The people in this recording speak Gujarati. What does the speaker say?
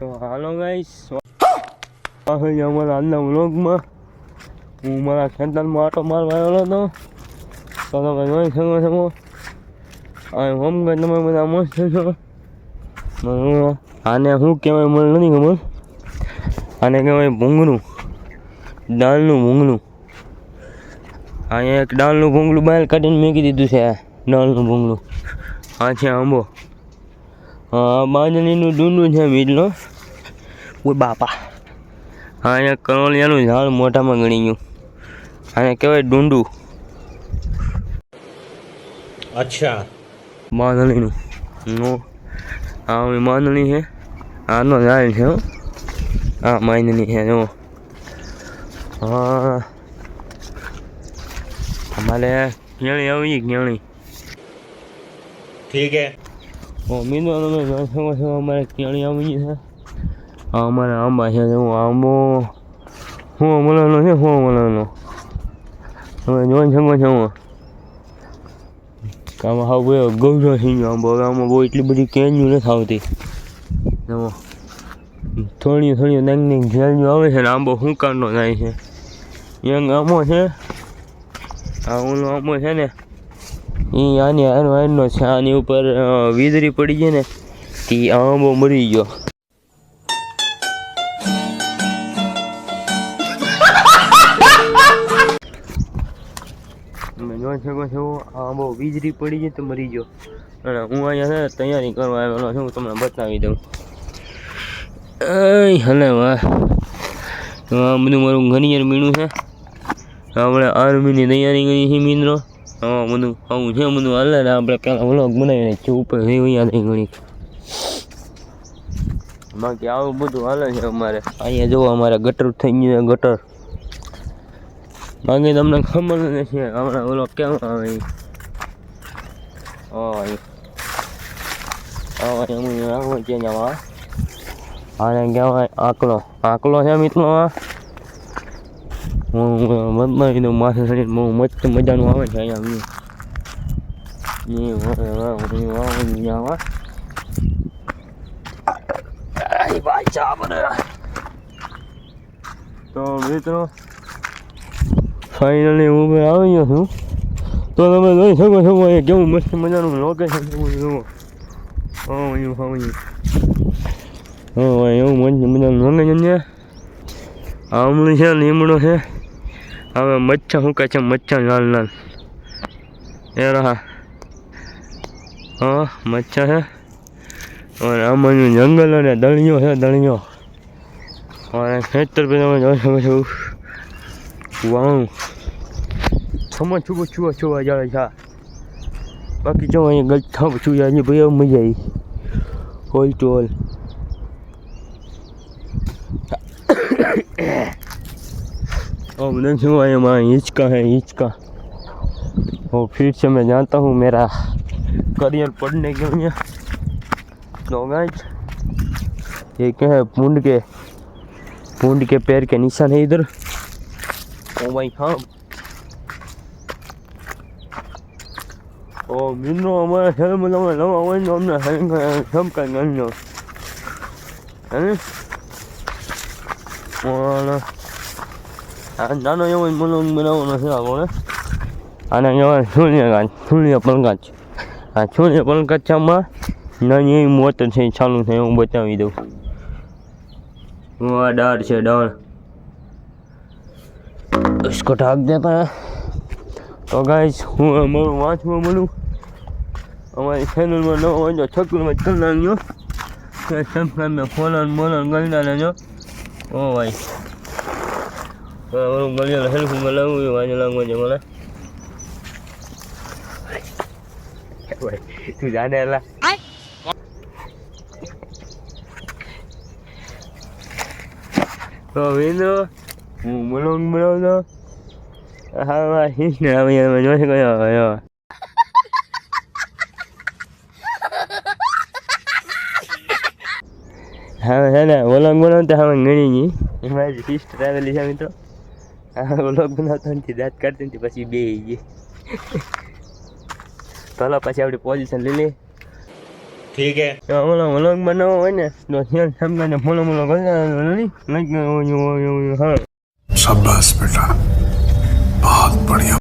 તો હાલો ગાઈસ અહીં અમારા આજના વ્લોગમાં. હું મારા ખેતરમાં આટો મારવા આવેલો હતો. તો તમે જોઈ શકો છો અને હોમ ગઈ તમે બધા મસ્ત છો. આને શું કહેવાય મને નથી ખબર. આને કહેવાય ભૂંગળું. દાળનું ભૂંગળું. અહીંયા એક દાળનું ભૂંગળું બહાર કાઢીને મૂકી દીધું છે દાળનું ભૂંગળું. આ છે આંબો. માંજણીનું ડૂંડું છે મીજનો ઓય બાપા. હા અહીંયા કરોલિયાનું ઝાડ મોટામાં ગણી ગયું. આને કહેવાય ડુંડું. અચ્છા. માંજણીનું નો આ માંજણી છે. આનો ઝાડ છે આ માંજણી છે જો. હા. અમારે ઘેણી આવી ઘેણી. ઠીક હે મીનો તમે જોઈ શકો અમારે કેણી આવી છે. આ અમારે આંબા છે હું આંબો, હું અમલાનો છે, હું અમલાનો. તમે જોઈ શકો છો આમાં હાવ ગયો ગૌરો થઈ ગયો આંબો. હવે આમાં બહુ એટલી બધી કેન્યું નથી આવતી. જુઓ. થોડી થોડી નાની ઘેરજો આવે છે ને આંબો હુંકારનો જાય છે. યંગ આંબો છે. આ ઓલો આંબો છે ને એ આની આનો આનો છે, આની ઉપર વીજળી પડી ગઈ ને તે આંબો મરી ગયો. જોઈ શકો છો આંબો વીજળી પડી ગઈ તો મરી ગયો. અને હું અહીંયા છે તૈયારી કરવા આવેલો છું તમને બતાવી દઉં. હલે વાહ. બધું મારું ઘણીયર મીણું છે. આપણે આર્મીની તૈયારી કરી છે, મિત્રો. હા, મનુ, આવું છે બધું હાલે આપણે પહેલાં વ્લોગ બનાવીને છે, ઉપર યાદ નહીં ઘણી. બાકી આવું બધું હાલે છે અમારે. અહીંયા જોવો અમારે ગટર થઈ ગયું ગટર. બાકી તમને ખબર નથી, હમણાં ઓલો કેમ આવે? હા કહેવાય આકલો. આકલો છે, મિત્રો બદલાવી દઉં માથે ચડીને બહુ મસ્ત મજાનું આવે છે અહીંયા તો મિત્રો ફાઇનલી હું આવી ગયો છું. તો તમે જોઈ શકો છો, એ કેવું મસ્ત મજાનું લોકેશન કેવું જુઓ. હા ભાઈ હા, એવું. મસ્ત મજાનું લોકેશન છે આમળું છે, લીમડો છે. હવે મચ્છા શું કહે છે મચ્છા લાલ લાલ એ રહા હા મચ્છા છે અને આમાં જંગલ અને દળિયો છે દળિયો અને ખેતર પર તમે જોઈ શકો છો વાવ સમજ છુપો છુવા છુવા જાય છે બાકી જો અહીંયા ગલથા છું જાય ભાઈ હવે મજા આવી હોલ और नहीं हुआ ये माँ ईच का है ईच का और फिर से मैं जानता हूँ मेरा करियर पढ़ने के लिए। तो ये क्या है, पूंड के पूंड के पैर के निशान है इधर। ओ भाई हाँ। ओ मिनो, हमारे हेल्म लगा लगा, वही नो हमने हेल्म हेल्म का नहीं नो है ना? નાનો એવો મલંગ બનાવવાનો છે આપણે આને કહેવાય સૂર્યકાંત સૂર્ય પલકાચ આ સૂર્ય પલકાચામાં નાની એવી મોટર છે એ ચાલુ છે હું બતાવી દઉં આ ડાળ છે ડાળ इसको ढाक देता है તો ગાઈસ હું અમારું વાંચવા મળું અમારી ચેનલમાં નવો હોય તો છકુરમાં કરી નાખજો સબસ્ક્રાઈબ ને ફોલો બોલો કરી લેજો ઓ ભાઈ હું ગળિયા હેલ્પ લાવું એ વાંચે લાગવા છે મને તું જાને એલા તો વિન્દ્ર હું મલોંગ બનાવતો હા હા હિસ ને હવે તમે જોઈ છો હવે હવે છે ને. મલોંગ બનાવતા હવે ગણી ગઈ એમાં સિસ્ટર ટ્રાવેલી છે, મિત્રો. હા વ્લોગ બનાવતો નથી દાંત કાઢતો નથી પછી બે ગઈ. ચાલો પછી આપણે પોઝિશન લઈ લઈએ. ઠીક હે. હોય ને તો ધ્યાન સામે મોલો મોલો કરતા શાબાશ બેટા. બહુ બઢિયા.